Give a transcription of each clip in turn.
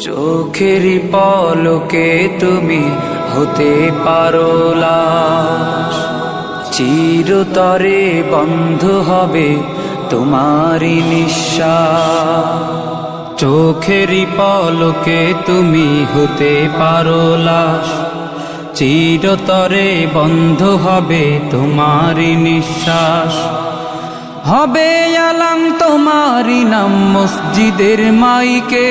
চোখেরই পলকে তুমি হতে পারো লাশ। চিরতরে বন্ধ হবে তোমারই নিঃশ্বাস। চোখেরই পলকে তুমি হতে পারো লাশ। চিরতরে বন্ধ হবে তোমারই নিঃশ্বাস। হবে আলাম তোমারই নাম মসজিদের মাইকে।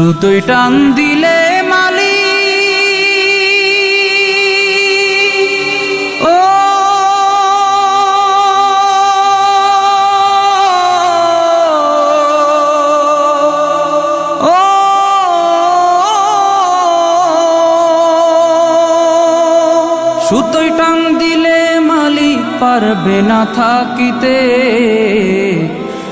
সুতোই টান দিলে মালি। ও সুতোই টান দিলে মালি পারবে না থাকিতে।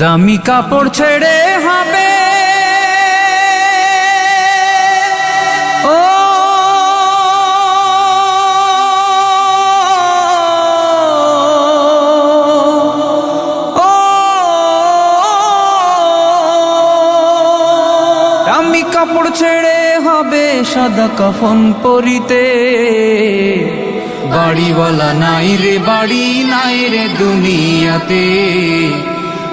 দামি কাপড় ছেড়ে হবে। ও দামি কাপড় ছেড়ে হবে সাদা কাফন পরিতে। বাড়িওয়ালা নাই রে, বাড়ি নাই রে দুনিয়াতে।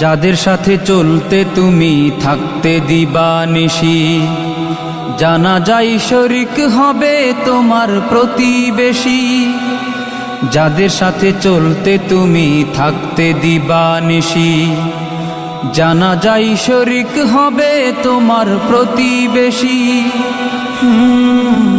যাদের সাথে চলতে তুমি থাকতে দিবা নিশি। জানা যাই শরিক হবে তোমার প্রতিবেশী। যাদের সাথে চলতে তুমি থাকতে দিবা নিশি। জানা যাই শরিক হবে তোমার প্রতিবেশী। হুম।